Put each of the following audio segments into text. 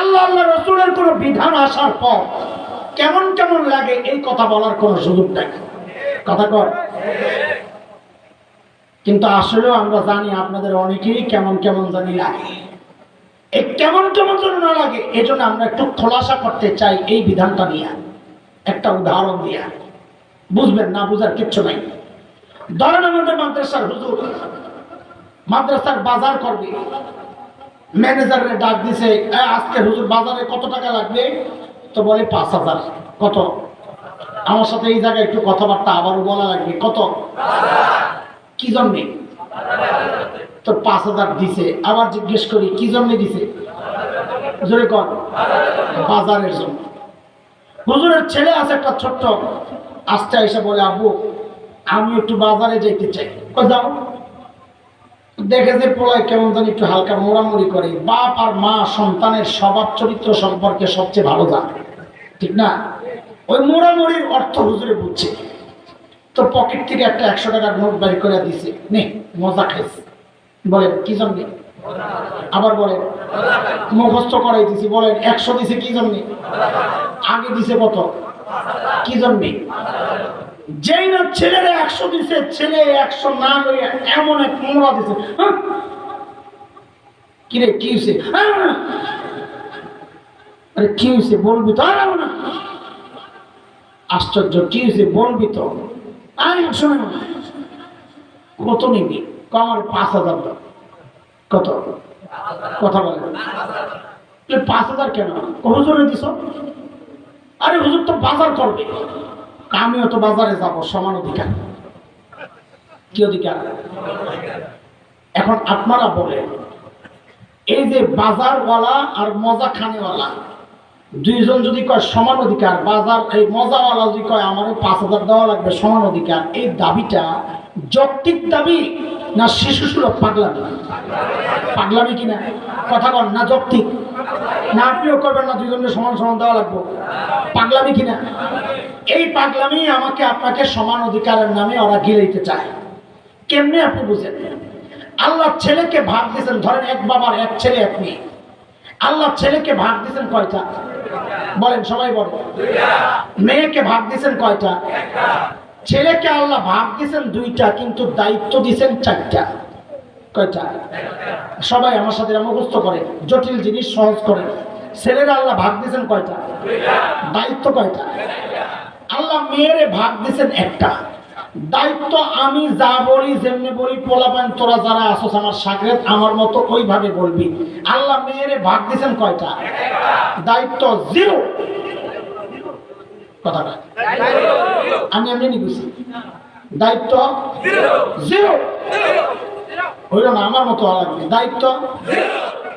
আল্লাহ আল্লাহ রসুলের কোনো বিধান আসার পর কেমন কেমন লাগে এই কথা বলার কোনো সুযোগ নাই। কথা কর। কিন্তু আসলেও আমরা জানি আপনাদের অনেকেরই কেমন কেমন জানি লাগে। এই কেমন কেমন যেন না লাগে, এজন্য আমরা একটু খোলাসা করতে চাই এই বিধানটা নিয়ে। একটা উদাহরণ দিয়ে বুঝবেন না বুঝার কিচ্ছু নাই। ধরেন আমাদের মাদ্রাসার হুজুর, মাদ্রাসার বাজার করবে ম্যানেজারের ডাক দিছে "এ, আজকে হুজুর বাজারে কত টাকা লাগবে? তো বলে পাঁচ হাজার। কত? আমার সাথে এই জায়গায় একটু কথাবার্তা আবারও বলা লাগবে। কত? কি জন্যে? তো পাঁচ হাজার দিছে। আবার জিজ্ঞেস করি কি জন্যে দিছে? জোরে কর বাজারের জন্য। হুজুরের ছেলে আছে একটা ছোট্ট। আস্তে এসে বলে আব্বু আমি একটু বাজারে যেতে চাই। যাও। দেখে যে পোলায় কেমন জানি একটু হালকা মোড়ামুড়ি করে। বাপ আর মা সন্তানের স্বভাব চরিত্র সম্পর্কে সবচেয়ে ভালো জানে। ঠিক না? ওই মোড়ামুড়ির অর্থ হুজুরে বুঝছে। তো পকেট থেকে একটা একশো টাকার নোট বের করে দিছে। নে, মজা খাইছে। বলে কি জন্যে? আবার বলে মুখস্থ করাই দিছি। বলেন, একশো দিছে কি জন্যে? আগে দিছে কত? কি জন্যে? যেই না ছেলেরা একশো দিছে, ছেলে একশো না লইয়া এমন এক মোড়া দিছে। হ্যাঁ? কিরে, কি হয়েছে আরে, কি হয়েছে বলবি তো? আরে না? আশ্চর্য, কি হয়েছে বলবি তো? আরে একশো কত নিবি? ক, আমার পাঁচ হাজার দাও। কত? কথা বলে। পাঁচ হাজার কেন? হুজুরে দিছ। আরে, হুজুর তো বাজার করবে। আমিও তো বাজারে যাব, সমান অধিকার। কি অধিকার? এখন আপনারা বলেন, এই যে বাজারওয়ালা আর মজা খানেওয়ালা, দুইজন যদি কয় সমান অধিকার, বাজার এই মজাওয়ালা যদি কয় আমার পাঁচ হাজার দেওয়া লাগবে সমান অধিকার, এই দাবিটা যৌক্তিক দাবি না শিশু সুলভ পাগলামি? পাগলামি কিনা? কথা কন না যৌক্তিক? না আপনিও করবেন না দুইজনের সমান সমান দেওয়া লাগবে। পাগলামি কিনা? এই পাগলামি আমাকে আপনাকে সমান অধিকারের নামে ওরা গিলাইতে চায়। কেমনে আপনি বুঝেন? আল্লাহ ছেলেকে ভাগ দিয়েছেন, ধরেন এক বাবার এক ছেলে, এক মেয়ে। আল্লাহ ছেলেকে ভাগ দিয়েছেন কয়টা? বলেন, সবাই বলেন। মেয়েকে ভাগ দিয়েছেন কয়টা? ছেলেকে আল্লাহ ভাগ দিয়েছেন দুইটা, কিন্তু দায়িত্ব দিয়েছেন চারটা। কয়টা? সবাই আমার সাথে মুখস্থ করে জটিল জিনিস সহজ করে। ছেলেরা আল্লাহ ভাগ দিয়েছেন কয়টা? দায়িত্ব কয়টা? আল্লাহ মেয়েরে ভাগ দিয়েছেন একটা। দায়িত্ব আমি যা বলি যেমনি বলি পোলাপান তোরা যারা আসোস আমার সাগরেত আমার মতো ওইভাবে বলবি। আল্লাহ মেয়েরে ভাগ দিয়েছেন কয়টা? দায়িত্ব জিরো। কথাটা আমি এমনি নিবুছি। দায়িত্ব জিরো। হইল না আমার মতো হওয়া লাগবে দায়িত্ব?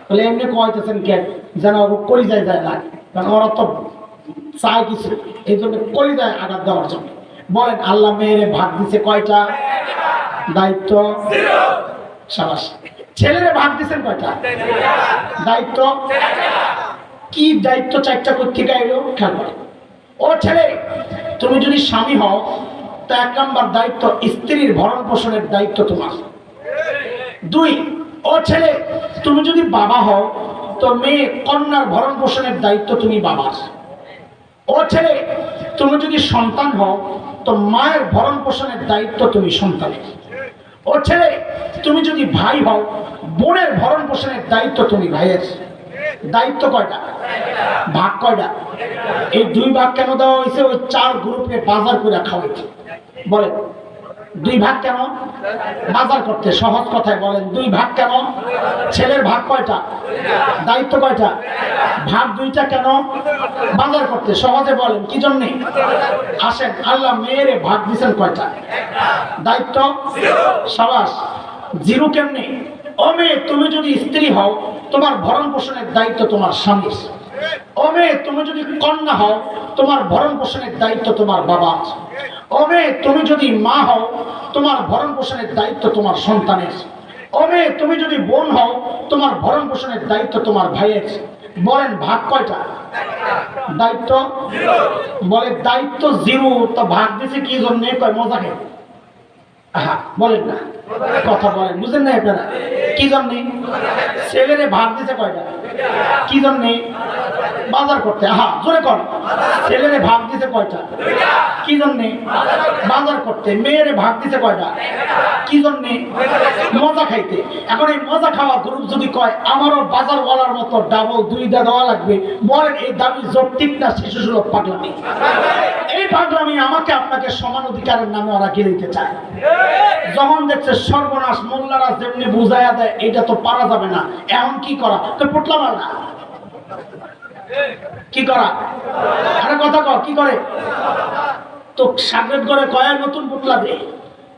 বলে এমনি কয়তেছেন কে? যেন কলি যায় যায় না কারণ ওরা তো চায় কিছু। এই জন্য কলি যায় আঘাত দেওয়ার জন্য। বলেন, আল্লাহ মেয়েরে ভাগ দিছে কয়টা? দায়িত্ব? সাবাস। ছেলেরে ভাগ দিছেন কয়টা? দায়িত্ব? কি দায়িত্ব চারটা কোথেকে এলো খেয়াল ও ছেলে, তুমি যদি স্বামী হও, তা এক নম্বর দায়িত্ব স্ত্রীর ভরণ পোষণের দায়িত্ব তোমার। দুই, ও ছেলে, তুমি যদি বাবা হও, তো মেয়ে কন্যার ভরণ পোষণের দায়িত্ব তুমি বাবার। ও ছেলে, তুমি যদি সন্তান হও, তো মায়ের ভরণ পোষণের দায়িত্ব তুমি সন্তানের। ও ছেলে, তুমি যদি ভাই হও, বোনের ভরণ পোষণের দায়িত্ব তুমি ভাইয়ের। দায়িত্ব কয়টা? ভাগ কয়টা? এই দুই ভাগ কেন দেওয়া হয়েছে? ওই চার গ্রুপে বাজার করে খাওয়াইছে বলে দুই ভাগ কেন? বাজার করতে, সহজ কথায় বলেন, দুই ভাগ কেন? ছেলের ভাগ কয়টা? দায়িত্ব কয়টা? ভাগ দুইটা কেন? বাজার করতে, সহজে বলেন, কি জন্যে? আসেন, আল্লাহ মেয়েরে ভাগ দিছেন কয়টা? দায়িত্ব? সাবাস, জিরো কেমনে? ও মেয়ে, তুমি যদি স্ত্রী হও, তোমার ভরণ পোষণের দায়িত্ব তোমার স্বামীর। ও মেয়ে, তুমি যদি কন্যা হও, তোমার ভরণ পোষণের দায়িত্ব তোমার বাবা মেয়ে তুমি যদি মা হও তোমার ভরণ পোষণের দায়িত্ব তোমার সন্তানের। অবে তুমি যদি বোন হও তোমার ভরণ পোষণের দায়িত্ব তোমার ভাইয়ের। বলেন ভাগ কয়টা? দায়িত্ব? বলে দায়িত্ব জিরো তো ভাগ দিছে কি জন্য? কয় মজা খেয়ে আহা, বলেন না। কথা বলেন, বুঝেন না আপনারা? কি জন্যে? ছেলেরে ভাগ দিছে কয়টা? কি জন্যে? বাজার করতে। আহা, জোরে কর ছেলেরে ভাগ দিছে কয়টা? কি জন্যে? বাজার করতে। মেয়েরে ভাগ দিছে কয়টা? কি জন্যে? মজা খাইতে। এখন এই মজা খাওয়া গ্রুপ যদি কয়, আমারও বাজার বলার মতো ডাবল দুইটা দেওয়া লাগবে। বলেন, এই দাবি যৌক্তিক না শিশু সুলভ পাগলামি। এই পাগলামি আমাকে আপনাকে সমান অধিকারের নামে ওরা গিয়ে চায়। যখন দেখছে সর্বনাশ মোল্লারা যেমনি বুঝাইয়া দেয় এটা তো পারা যাবে না। এখন কি করা? তো পুটলা মাল্লা কি করা? আরে কথা কর কি করে? তো সাগরের করে কয়েক নতুন পুটলা দে?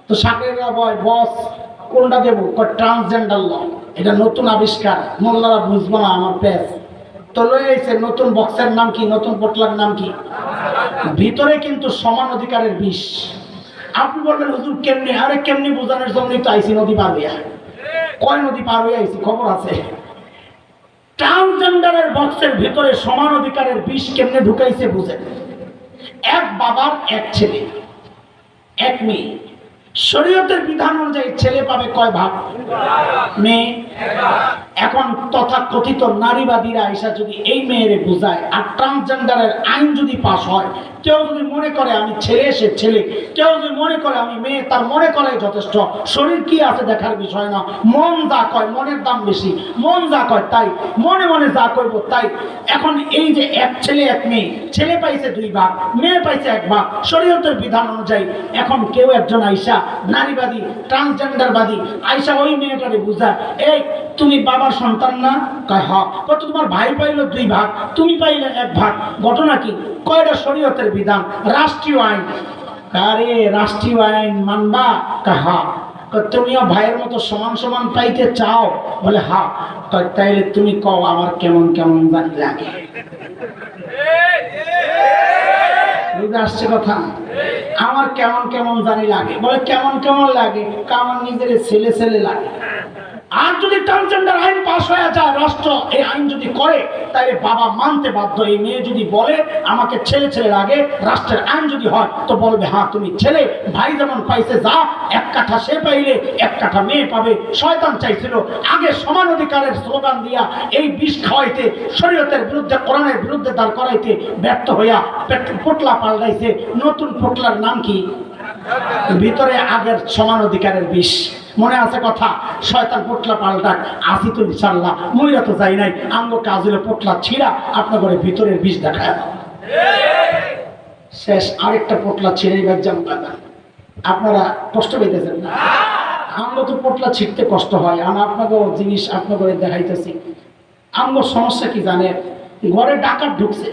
তো সাগরেরা বয়, বস, কোনটা দেবো? Transgender law. এটা নতুন আবিষ্কার। মোল্লারা বুঝব না আমার পেস তো লয়ে এসে নতুন বক্সের নাম কি, নতুন পোটলার নাম কি? ভিতরে কিন্তু সমান অধিকারের বিষ। আপনি বলবেন, হুজুর, কেমনি? আরে কেমনি বোঝানোর জন্যই তো আইসি নদী পার হইয়া। কয় নদী পার হয়ে আইসি খবর আছে। ট্রান্সজেন্ডারের বক্সের ভিতরে সমান অধিকারের বিষ কেমনে ঢুকাইছে বুঝেন। এক বাবার, এক ছেলে, এক মেয়ে। শরীয়তের বিধান অনুযায়ী ছেলে পাবে কয় ভাগ? মেয়ে। এখন তথা কথিত নারীবাদীরা এসা যদি এই মেয়েরে বোঝায় আর ট্রান্সজেন্ডারের আইন যদি পাশ হয় কেউ যদি মনে করে আমি ছেলে, সে ছেলে। কেউ যদি মনে করে আমি মেয়ে, তার মনে করে যথেষ্ট। শরীর কি আছে দেখার বিষয় না। মন যা কয়, মনের দাম বেশি। মন যা কয়, তাই। মনে মনে যা করব, তাই। এখন এই যে এক ছেলে, এক মেয়ে। ছেলে পাইছে দুই ভাগ, মেয়ে পাইছে এক ভাগ। শরীয়তের বিধান অনুযায়ী এখন কেউ একজন আইসা নারীবাদী ট্রান্সজেন্ডারবাদী আইসা ওই মেয়েটারে বুঝায়, এই তুমি বাবার সন্তান না? কয়, হ। কত তোমার ভাই পাইলো দুই ভাগ, তুমি পাইলে এক ভাগ। ঘটনা কি? কয়টা শরীয়তের বিধান? রাষ্ট্রীয় আইন। আরে, রাষ্ট্রীয় আইন মানবা? কয়, হা। তুমিও ভাইয়ের মতো সমান সমান পাইতে চাও? বলে, হা। তাইলে তুমি কও আমার কেমন কেমন জানি লাগে। আসছে কথা? আমার কেমন কেমন জানি লাগে। বলে, কেমন কেমন লাগে? কা আমার নিজের ছেলে ছেলে লাগে। আর যদি ট্রান্সজেন্ডার আইন পাশ হয়ে যায় রাষ্ট্র, এই আইন যদি করে, তাহলে বাবা মানতে বাধ্য। এই মেয়ে যদি বলে, আমাকে ছেলে ছেলে লাগে, রাষ্ট্রের আইন যদি হয়, তো বলবে হ্যাঁ তুমি ছেলে, ভাই যেমন পাইছে যা, এক কাঠা সে পাইলে এক কাঠা মেয়ে পাবে। শয়তান চাইছিল, আগে সমান অধিকারের স্লোগান দিয়া এই বিষ খাওয়াইতে, শরীয়তের বিরুদ্ধে, কোরআনের বিরুদ্ধে দাঁড় করাইতে ব্যর্থ হইয়া পেট- পোটলা পাল্টাইছে। নতুন পোটলার নাম কি? ভিতরে আগের সমান অধিকারের বিষ। মনে আছে কথা? শয়তান পোটলা পাল্টাক আসি তো ইনশাল্লাহ মহিলা তো যাই নাই। আঙ্গ কাজ হলো পোটলা ছিঁড়া আপনার ঘরে ভিতরের বিষ দাও। শেষ আরেকটা পোটলা ছিঁড়ে এবার যান আপনারা কষ্ট পেতেছেন না? আঙ্গ তো পোটলা ছিঁড়তে কষ্ট হয়। আমি আপনাকে জিনিস আপনার ঘরে দেখাইতেছি। আঙ্গ সমস্যা কি জানে ঘরে ডাকাত ঢুকছে।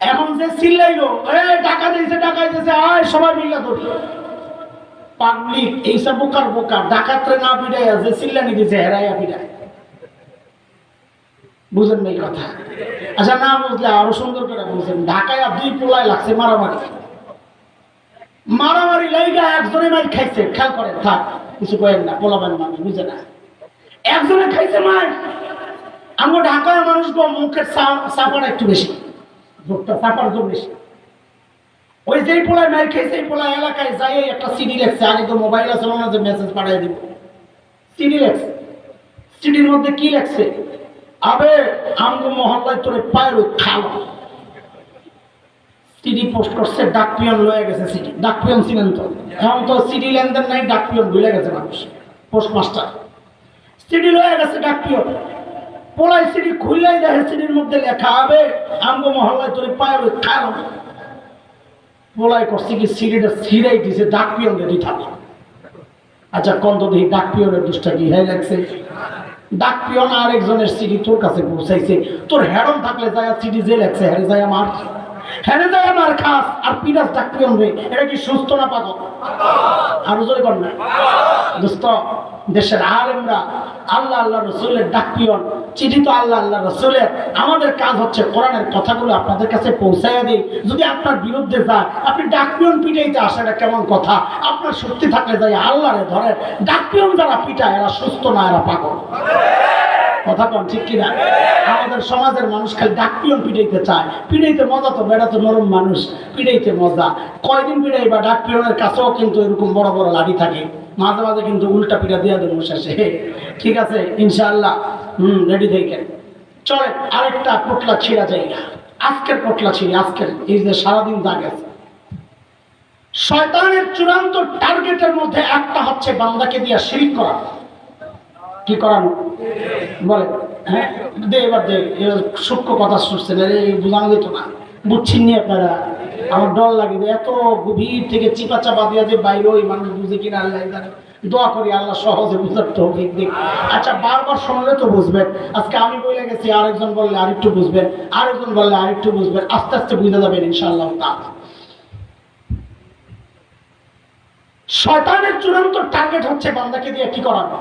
এখন যে চিল্লাইলো এ টাকা দিয়েছে টাকা দিয়েছে আয়, সবাই মিলে ধরি। পাবলিক এইসব বোকার বোকা, ডাকাতরে না পিটাই আছে চিল্লানি দিয়েছে হেরাইয়া পিটায়। বুঝেন না এই কথা? আচ্ছা না বুঝলে আরও সুন্দর করে বুঝেন ঢাকায় দুই পোলায় লাগছে মারামারি। মারামারি লাইগা একজনে মাই খাইছে, খেয়াল করেন, থাক, কিছু কয়েন না পোলাবেন মানুষ বুঝে না। একজনে খাইছে মার। আমরা ঢাকার মানুষ মুখের চাপাটা একটু বেশি ভোটটা চাপার জন্য বেশি। ওই যেই পোলায় মার খেয়েছে এই পোলায় এলাকায় যাই একটা সিডি লেখছে, আগে তো মোবাইল আছে না যে মেসেজ পাঠিয়ে দিব। সিডি লেখছে। সিডির মধ্যে কি লেখছে? আবে, আমগো মহল্লায় তোরে পায়ের খাওয়া সিডি পোস্ট করছে, ডাক পিয়ন লয়ে গেছে সিডি ডাক পিয়ন ছিলেন তো? এখন তো সিডি লেনদেন নাই, ডাক পিয়ন ভুলে গেছে মানুষ। পোস্টমাস্টার। সিডি লয়ে গেছে ডাক পিয়ন। পোলাই সিডি খুললাই দেখে সিডির মধ্যে লেখা হবে আমগো মহল্লায় তোরে পায়ের খাওয়া পোলাই করছে কি সিডিটা ছিঁড়াই দিছে, ডাক পিয়ন রেডি থাকে আচ্ছা কন্ত দেখি, ডাক পিয়নের দুষ্টা কি? হয়ে লাগছে। ডাক পিয়ন আর একজনের সিডি তোর কাছে পৌঁছাইছে। তোর হেরম থাকলে যায় সিডি যে লেখছে হেরে যায় আমার। হেরে যায় আমার খাস। আর পিনাস ডাক পিয়ন রে, এটা কি সুস্থ না পাগল? আর জোরে কর না। দোস্ত, দেশের আলেমরা আল্লাহ আল্লাহ রসুলের ডাক পিয়ন চিঠি তো আল্লাহ আল্লাহ রসুলের। আমাদের কাজ হচ্ছে কোরআনের কথাগুলো আপনাদের কাছে পৌঁছাইয়া দিই। যদি আপনার বিরুদ্ধে যায়, আপনি ডাক পিয়ন পিটাইতে আসাটা কেমন কথা? আপনার শক্তি থাকলে যাই আল্লাহরে ধরেন ডাক পিয়ন যারা পিটায়, এরা সুস্থ না, এরা পাগল। কথা কন ঠিক কিনা? আমাদের সমাজের মানুষ খালি ডাক পিয়ন পিটাইতে চায়। পিটাইতে মজা তো বেড়া তো নরম মানুষ। পিটাইতে মজা। কয়দিন পিটাই বা ডাক পিয়নের কাছেও কিন্তু এরকম বড় বড় লাঠি থাকে। মাঝে মাঝে কিন্তু উল্টা পিঠা দিয়ে দেবো শেষে। ঠিক আছে? ইনশাআল্লাহ। হুম রেডি চলে, আরেকটা পোটলা ছিঁড়া আজকের পোটলা আজকের। এই যে সারাদিন দাগ আছে শয়তানের চূড়ান্ত টার্গেটের মধ্যে একটা হচ্ছে বান্দাকে দিয়া শিরিক করা। কি করানো? বলে হ্যাঁ দে এবার দে সূক্ষ্ম কথা শুনছেন বোঝানো যেত না। বুঝছেন নি আপনারা? আমার ডর লাগে এত গভীর থেকে চিপা চাপা দিয়া যে বাইরে ওই মানুষ বুঝে কিনা, আল্লাহ দোয়া করি আল্লাহ সহজে বুঝার তৌফিক দিক। আচ্ছা বারবার শুনলে তো বুঝবেন। আজকে আমি বলে গেছি, আরেকজন বললে আরেকটু বুঝবেন, আরেকজন বললে আরেকটু বুঝবেন, আস্তে আস্তে বুঝে যাবেন ইনশাআল্লাহ তাআলা শয়তানের চূড়ান্ত টার্গেট হচ্ছে বান্দাকে দিয়ে কি করানো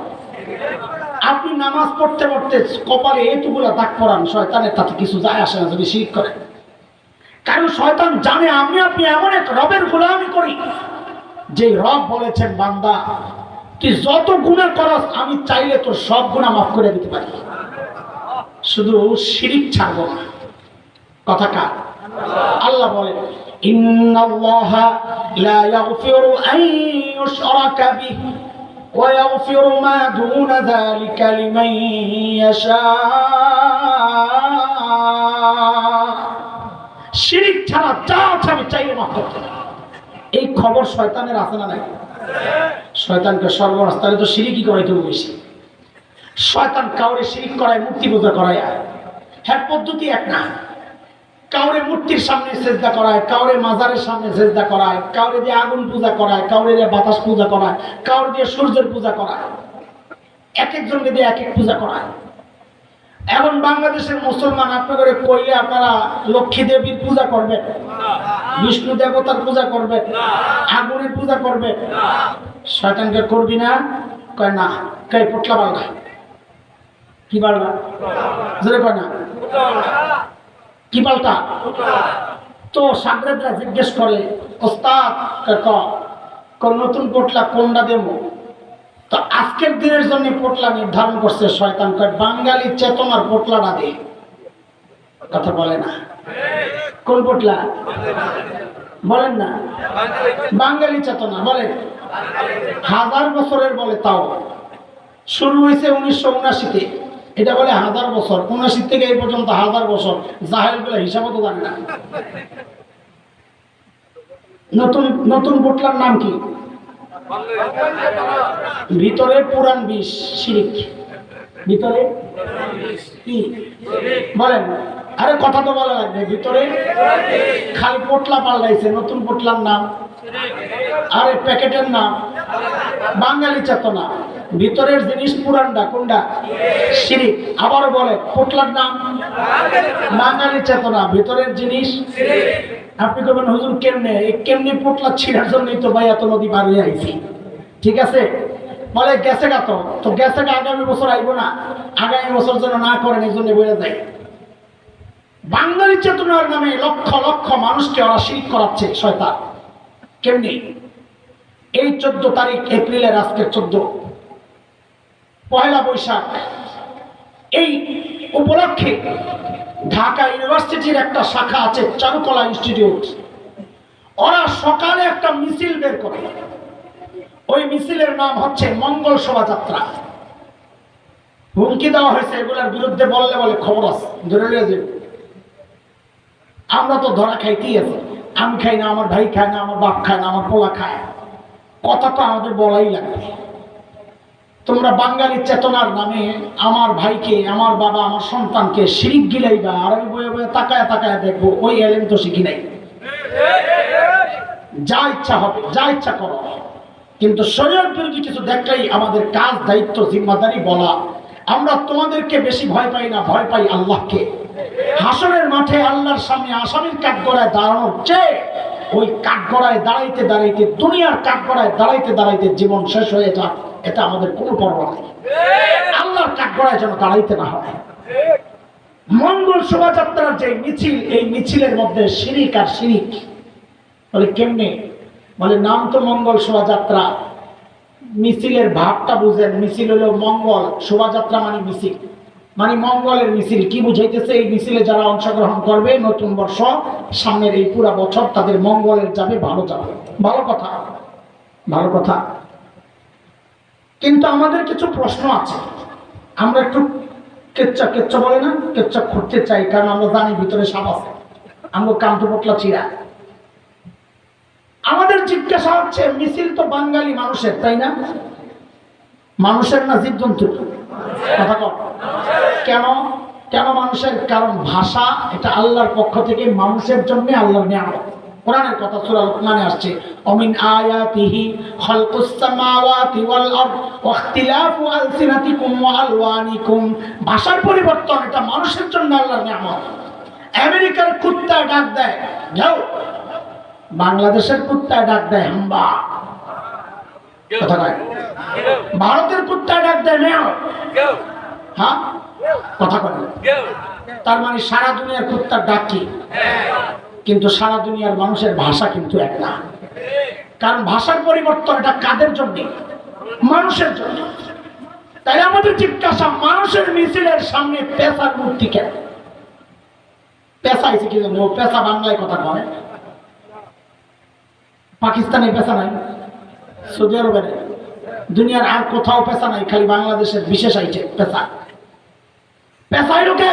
আপনি নামাজ পড়তে পড়তে কপালে এতগুলো দাগ পড়ান শয়তানের তাতে কিছু যায় আসে না যদি শিখ করে কারণ শয়তান জানে, আমি আপনি এমন এক রবের গোলামি করি। যে রব বলেছেন, বান্দা তুই যত গুণা করস, আমি চাইলে তোর সব গুণা মাফ করে দিতে পারি। শুধু শিরিক ছাড়বো না। কথা কার? আল্লাহ বলেন, ইন্নাল্লাহা লা ইয়াগফিরু আন ইউশরাকা বিহি ওয়া ইয়াগফিরু মা দুনা যালিকা লিমান শিরিক ছাড়া আমি চাইলে মাফ করতে এই খবর শয়তানের আছে না নাই? শয়তানকে সর্বনাশ, তাহলে তো শিরিকই করাইতে বেশি। শয়তান কাউরে শিরিক করায়, মূর্তি পূজা করায়। হ্যাঁ পদ্ধতি এক না। কাউরে মূর্তির সামনে সেজদা করায়, কাউরে মাজারের সামনে সেজদা করায়, কাউরে দিয়ে আগুন পূজা করায়, কাউরে দিয়ে বাতাস পূজা করায়, কাউরে দিয়ে সূর্যের পূজা করায়। এক একজনকে দিয়ে এক এক পূজা করায়। এখন বাংলাদেশের মুসলমান আপনাদের কইলে আপনারা লক্ষ্মী দেবীর পূজা করবেন। বিষ্ণু দেবতার পূজা করবেন। আগুনের পূজা করবেন। শয়তানকে করবি না, কয় না, কয় পটলা বাংলা কি বালগা জোরে কয় না। কি পাল্টা তো সাগরেদরা জিজ্ঞেস করে, ওস্তাদ ক? নতুন পোটলা কোনটা দেব? তো আজকের দিনের জন্য পোটলা নির্ধারণ করছে শয়তান, কয়, বাঙালি চেতনার পোটলাটা দে। কথা বলে না। কোন পোটলা? বলেন না। বাঙালি চেতনা, বলেন। হাজার বছরের বলে তাও। শুরু হয়েছে উনিশশো উনাশিতে এটা বলে হাজার বছর। উনাশি থেকে এই পর্যন্ত হাজার বছর। জাহেলগুলো হিসাবও তো জানে না। নতুন নতুন পোটলার নাম কি? ভিতরে পুরান বিষ শিরিক। ভিতরে কি? বলেন, আরে কথা তো বলা লাগবে। ভিতরে খালি পোটলা পাল্টাইছে, নতুন পোটলার নাম। আরে প্যাকেটের নাম। বাঙালি চেতনা। ভিতরের জিনিস পুরানটা কোনটা? শিরিক। আবার বলে, পোটলার নাম? বাঙালি চেতনা। ভিতরের জিনিস আপনি করবেন হুজুর কেমনে? এই কেমনে পোটলা ছিঁড়ার জন্যই তো ভাই এত নদী পার হয়ে আইছি। ঠিক আছে? বলে, গেছে গা তো। তো গেছে গা আগামী বছর আইবো না। আগামী বছর যেন না করেন, এই জন্য বলে যায়। বাঙালি চেতনার নামে লক্ষ লক্ষ মানুষকে ওরা শিরিক করাচ্ছে, শয়তান। কেমনি? এই চোদ্দ তারিখ এপ্রিলের আজকের চোদ্দ। পয়লা বৈশাখ। এই উপলক্ষে ঢাকা ইউনিভার্সিটির একটা শাখা আছে, চারুকলা ইনস্টিটিউট। ওরা সকালে একটা মিছিল বের করে। ওই মিছিলের নাম হচ্ছে মঙ্গল শোভাযাত্রা। হুমকি দেওয়া হয়েছে এগুলোর বিরুদ্ধে বললে বলে খবর আছে, ধরে আমরা তো ধরা খাইতেই আছে? আমি খাই না, আমার ভাই খায় না, আমার বাপ খায় না, আমার পোলা খায়। কথা তো আমাদের বলাই লাগবে তোমরা বাঙালি চেতনার নামে আমার ভাইকে, আমার বাবা, আমার সন্তানকে শিরিক গিলাইবা, আর আমি বয়ে বয়ে তাকায় তাকায় দেখব, ওই এলেন তো শিখি নাই। যা ইচ্ছা হবে, যা ইচ্ছা করো। কিন্তু শরীর বিরোধী কিছু দেখলেই আমাদের কাজ, দায়িত্ব, জিম্মাদারি বলা। আমরা তোমাদেরকে বেশি ভয় পাই না, ভয় পাই আল্লাহকে। হাসনের মাঠে আল্লাহর সামনে আসামির কাঠগড়ায় দাঁড়ানোর চেয়ে ওই কাঠগড়ায় দাঁড়াইতে দাঁড়াইতে, দুনিয়ার কাঠগড়ায় দাঁড়াইতে দাঁড়াইতে জীবন শেষ হয়ে যাক। এটা আমাদের কোনো পরোয়া নেই আল্লাহর কাঠগড়ায় যেন দাঁড়াইতে না হয়। মঙ্গল শোভাযাত্রার যে মিছিল, এই মিছিলের মধ্যে শিরিক আর শিরিক। বলে, কেমনে? বলে, নাম তো মঙ্গল শোভাযাত্রা। মিছিলের ভাবটা বুঝেন। মিছিল হলো মঙ্গল শোভাযাত্রা মানে মিছিল। মানে মঙ্গলের মিছিল। কি বুঝাইতেছে? এই মিছিলে যারা অংশগ্রহণ করবে নতুন বর্ষ, সামনের এই পুরা বছর তাদের মঙ্গলের যাবে, ভালো যাবে। ভালো কথা। ভালো কথা। কিন্তু আমাদের কিছু প্রশ্ন আছে। আমরা একটু কেচ্চা কেচ্চা বলে না কেচ্চা খুঁড়তে চাই, কারণ আমরা জানি ভিতরে সাপ আছে। আমরা কান্ত পটলা চিরা। আমাদের জিজ্ঞাসা হচ্ছে, মিছিল তো বাঙালি মানুষের, তাই না? মানুষের না জীবজন্তুর কথা কর কেন? কেন মানুষের? কারণ ভাষা এটা আল্লাহর পক্ষ থেকে মানুষের জন্য আল্লাহর নিয়ামত। কোরআনের কথা সূরা লোকমানে আসছে অমিন আয়াতিহি খালকুস সামাওয়াতি ওয়াল আরদ ওয়া ইখতিলাফু আলসিনাতিকুম ওয়া আলওয়ানিকুম। ভাষার পরিবর্তন এটা মানুষের জন্য আল্লাহর নিয়ামত। আমেরিকার কুত্তা ডাক দেয় যাও। বাংলাদেশের কুত্তা ডাক দেয় হাম্বা। কথা কয়? ভারতের কুত্তা ডাক দেয় মেয় হ্যাঁ? কথা কয়? তার মানে সারা দুনিয়ার কুত্তার ডাক কি? কিন্তু সারা দুনিয়ার মানুষের ভাষা কিন্তু এক না কারণ ভাষার পরিবর্তন এটা কাদের জন্য? মানুষের জন্য। তাই আমাদের জিজ্ঞাসা, মানুষের মিছিলের সামনে পেশার মূর্তি কেন? পেশা এসে কি জানো? পেশা বাংলায় কথা কয় পাকিস্তানে পেশা নাই। সৌদি আরবে দুনিয়ার আর কোথাও পেশা নাই, খালি বাংলাদেশের বিশেষ আইটে পেশা পেশায় লোকে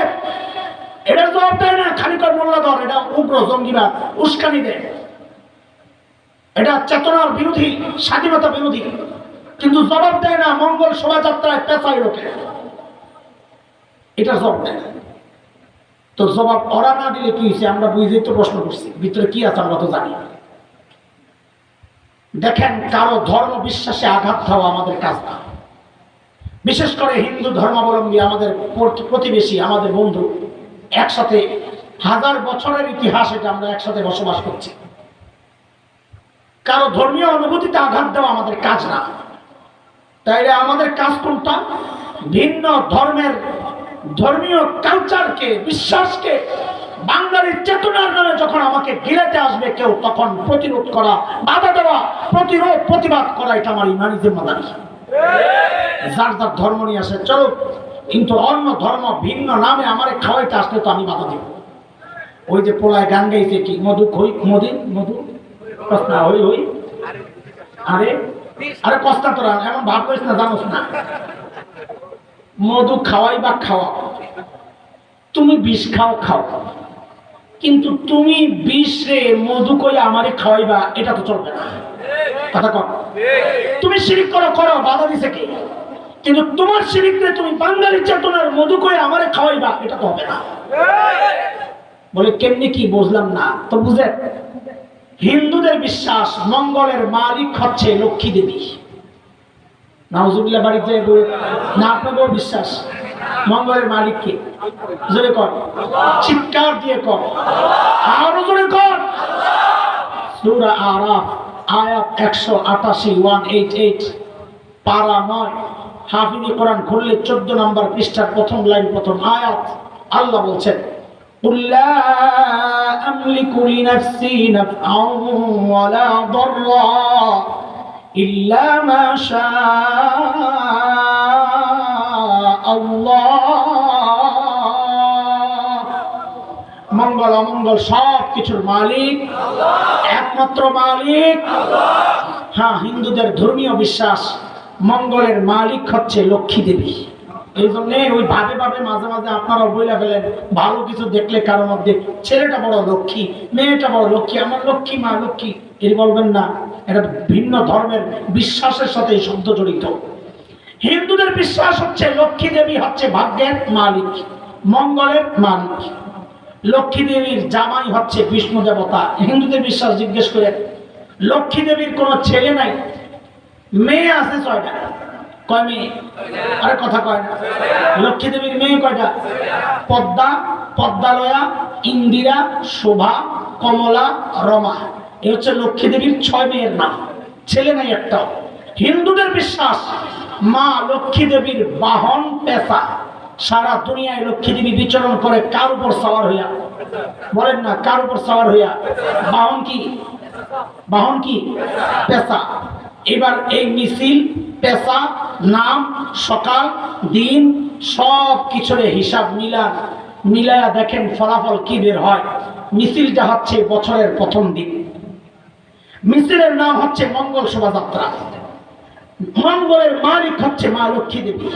এটার জবাব দেয় না, খালি কর মোল্লা ধর এটা উগ্র জঙ্গিবাদ উস্কানি দেয়। এটা চেতনার বিরোধী, স্বাধীনতা বিরোধী। কিন্তু জবাব দেয় না, মঙ্গল শোভাযাত্রায় পেশায় লোকে এটা জবাব দেয়। তো জবাব ওরা না দিলে কি হয়েছে? আমরা বুঝেই তো প্রশ্ন করছি, ভিতরে কি আছে আমরা তো জানি। দেখেন, কারও ধর্ম বিশ্বাসে আঘাত দেওয়া আমাদের কাজ না। বিশেষ করে হিন্দু ধর্মাবলম্বী আমাদের প্রতি- প্রতিবেশী, আমাদের বন্ধু। একসাথে হাজার বছরের ইতিহাস এটা আমরা একসাথে বসবাস করছি। কারও ধর্মীয় অনুভূতিতে আঘাত দেওয়া আমাদের কাজ না। তাইলে আমাদের কাজ কোনটা? ভিন্ন ধর্মের, ধর্মীয় কালচারকে বিশ্বাসকে, বাঙালির চেতনার নামে যখন আমাকে গিলাতে আসবে কেউ, তখন প্রতিরোধ করা, বাধা দেওয়া, প্রতিরোধ, প্রতিবাদ করা, এটা আমার ইমানি জিম্মাদারি। যার যার ধর্ম নিয়ে আসে, চলো। কিন্তু অন্য ধর্ম ভিন্ন নামে আমারে খাওয়াইতে আসলে তো আমি বাধা দেব। ওই যে পোলায় গান গাইছে কি, মধু খই মদিন মধু? প্রশ্ন হই হই। আরে আরে কষ্টা তোরা এমন ভাব করিস না, জানোস না? মধু খাওয়াই বা খাওয়া, তুমি বিষ খাও খাও। কিন্তু তুমি বিষ রে মধু কই আমারে খাওয়াইবা, এটা তো চলবে না। কথা কর তুমি শিরিক করো করো, বাধা দিছে কে? কিন্তু তোমার শিরিকরে তুমি বাঙালি চেতনার মধু কই আমারে খাওয়াইবা, এটা তো হবে না। বলে, কেমনি কি বুঝলাম না? তো বুঝে, হিন্দুদের বিশ্বাস, মঙ্গলের মালিক হচ্ছে লক্ষ্মী দেবী। নাউজুবিল্লাহ বাড়িতে না বিশ্বাস, মঙ্গলের মালিক কে? জোরে কর, চিৎকার দিয়ে কর। আরও জোরে কর। সূরা আরাফ, আয়াত একশো আটাশি, ওয়ান এইট এইট, পারা নয়। হাফিজি কোরআন খুললে চোদ্দ নম্বর পৃষ্ঠার প্রথম লাইন, প্রথম আয়াত, আল্লাহ বলছেন মঙ্গল, অমঙ্গল সব কিছুর মালিক, একমাত্র মালিক হ্যাঁ হিন্দুদের ধর্মীয় বিশ্বাস মঙ্গলের মালিক হচ্ছে লক্ষ্মী দেবী। এই জন্য ওই ভাবে ভাবে মাঝে মাঝে আপনারা বইলা ফেলেন, ভালো কিছু দেখলে কারও মধ্যে ছেলেটা বড় লক্ষ্মী, মেয়েটা বড় লক্ষ্মী, আমার লক্ষ্মী, মা লক্ষ্মী এই বলবেন না, এটা ভিন্ন ধর্মের বিশ্বাসের সাথে এই শব্দ জড়িত। হিন্দুদের বিশ্বাস হচ্ছে লক্ষ্মী দেবী হচ্ছে ভাগ্যের মালিক, মঙ্গলের মালিক। লক্ষ্মী দেবীর জামাই হচ্ছে বিষ্ণু দেবতা। হিন্দুদের বিশ্বাস জিজ্ঞেস করে লক্ষ্মী দেবীর কোনো ছেলে নাই? মেয়ে আছে ছয়টা। কয় মেয়ে? আরে কথা কয় না। লক্ষ্মী দেবীর মেয়ে কয়টা? পদ্মা, পদ্মালয়া, ইন্দিরা, শোভা, কমলা, রমা। এ হচ্ছে লক্ষ্মী দেবীর ছয় মেয়ের নাম। ছেলে নাই একটাও। হিন্দুদের বিশ্বাস, মা লক্ষ্মী দেবীর বাহন পেশা সারা দুনিয়ায় লক্ষ্মী দেবী বিচরণ করে কার উপর সওয়ার হইয়া? বলেন না, কার উপর সওয়ার হইয়া? বাহন কি? বাহন কি? পেশা এবার এই মিছিল, পেশা, নাম, সকাল, দিন, সব কিছুর হিসাব মিলান, মিলায়া দেখেন ফলাফল কি বের হয়। মিছিলটা হচ্ছে বছরের প্রথম দিন। মিছিলের নাম হচ্ছে মঙ্গল শোভাযাত্রা। মঙ্গলের মালিক হচ্ছে মা লক্ষ্মী দেবী।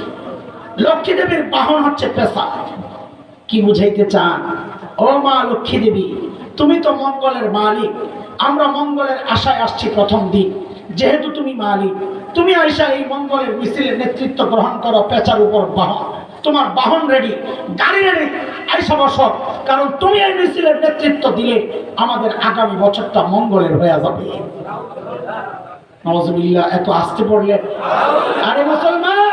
লক্ষ্মী দেবীর বাহন হচ্ছে পেশা। কি বুঝাইতে চান? ও মা লক্ষ্মী দেবী, তুমি তো মঙ্গলের মালিক। আমরা মঙ্গলের আশায় আসছি প্রথম দিন। যেহেতু তুমি মালিক, তুমি আইসা এই মঙ্গলের মিছিলের নেতৃত্ব গ্রহণ করো, পেঁচার উপর বাহন। তোমার বাহন রেডি গাড়ি রেডি আইসা বস। কারণ তুমি এই মিছিলের নেতৃত্ব দিলে আমাদের আগামী বছরটা মঙ্গলের হয়ে যাবে। নওয়াজ এত আসতে পড়লে? আরে মুসলমান!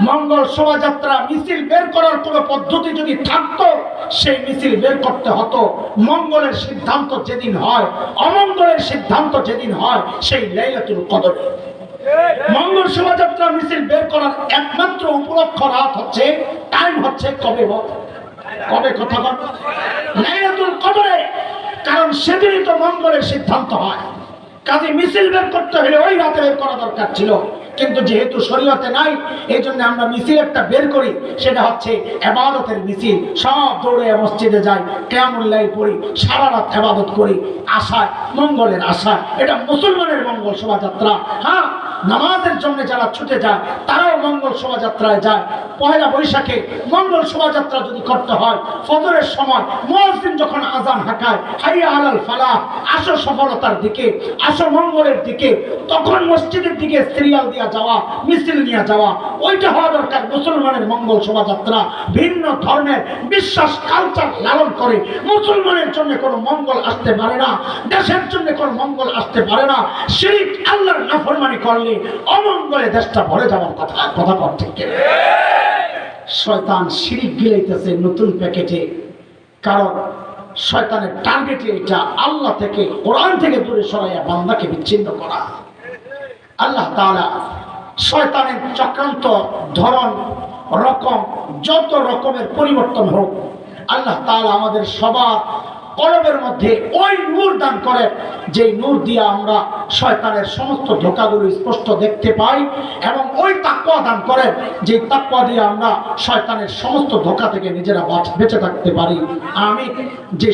মঙ্গল শোভাযাত্রা মিছিল বের করার কোনো পদ্ধতি যদি থাকতো, সেই মিছিল বের করতে হতো। মঙ্গলের সিদ্ধান্ত যেদিন হয়, অমঙ্গলের সিদ্ধান্ত যেদিন হয়, সেই লাইলাতুল কদরে। মঙ্গল শোভাযাত্রা মিছিল বের করার একমাত্র উপলক্ষ রাত হচ্ছে টাইম হচ্ছে কবে? কবে কথা বল? লাইলাতুল কদরে। কারণ সেদিনই তো মঙ্গলের সিদ্ধান্ত হয়। কাজে মিছিল বের করতে হলে ওই রাতে বের করা দরকার ছিল। কিন্তু যেহেতু শরীয়তে নাই এই জন্য আমরা মিছিল একটা বের করি, সেটা হচ্ছে এবাদতের মিছিল। সব দৌড়ে মসজিদে যাই কেমন পড়ি, সারা রাত এবাদত করি, আশায়, মঙ্গলের আশায়। এটা মুসলমানের মঙ্গল শোভাযাত্রা হ্যাঁ? নামাজের জন্য যারা ছুটে যায়, তারাও মঙ্গল শোভাযাত্রায় যায়। পয়লা বৈশাখে মঙ্গল শোভাযাত্রা যদি করতে হয়, ফজরের সময় মুয়াজ্জিন যখন আজান হাঁকায় হাইয়া আলাল ফালাহ আসো সফলতার দিকে আসো মঙ্গলের দিকে, তখন মসজিদের দিকে সিরিয়াল দিয়া যাওয়া, মিছিল নিয়ে যাওয়া, ওইটা হওয়া দরকার। মুসলমানের মঙ্গল শোভাযাত্রা ভিন্ন ধর্মের বিশ্বাস কালচার লালন করে। মুসলমানের জন্য কোনো মঙ্গল আসতে পারে না, দেশের জন্য কোনো মঙ্গল আসতে পারে না। শিরিক আল্লাহর নাফরমানি করলে অমঙ্গলে দেশটা ভরে যাওয়ার কথা কথা করতে শয়তান শিরিক গিলাইতেছে নতুন প্যাকেটে। কারণ শয়তানের টার্গেটে এটা আল্লাহ থেকে, কোরআন থেকে দূরে সরাইয়া বান্দাকে বিচ্ছিন্ন করা। আল্লাহ তাআলা শয়তানের চক্রান্ত ধরন, রকম, যত রকমের পরিবর্তন হোক, আল্লাহ তাআলা আমাদের সবার কলবের মধ্যে ওই নূর দান করেন যে নূর দিয়ে আমরা শয়তানের সমস্ত ধোকাগুলো স্পষ্ট দেখতে পাই এবং ওই তাকুয়া দান করেন যে তাকুয়া দিয়ে আমরা শয়তানের সমস্ত ধোকা থেকে নিজেরা বেঁচে থাকতে পারি। আমি যে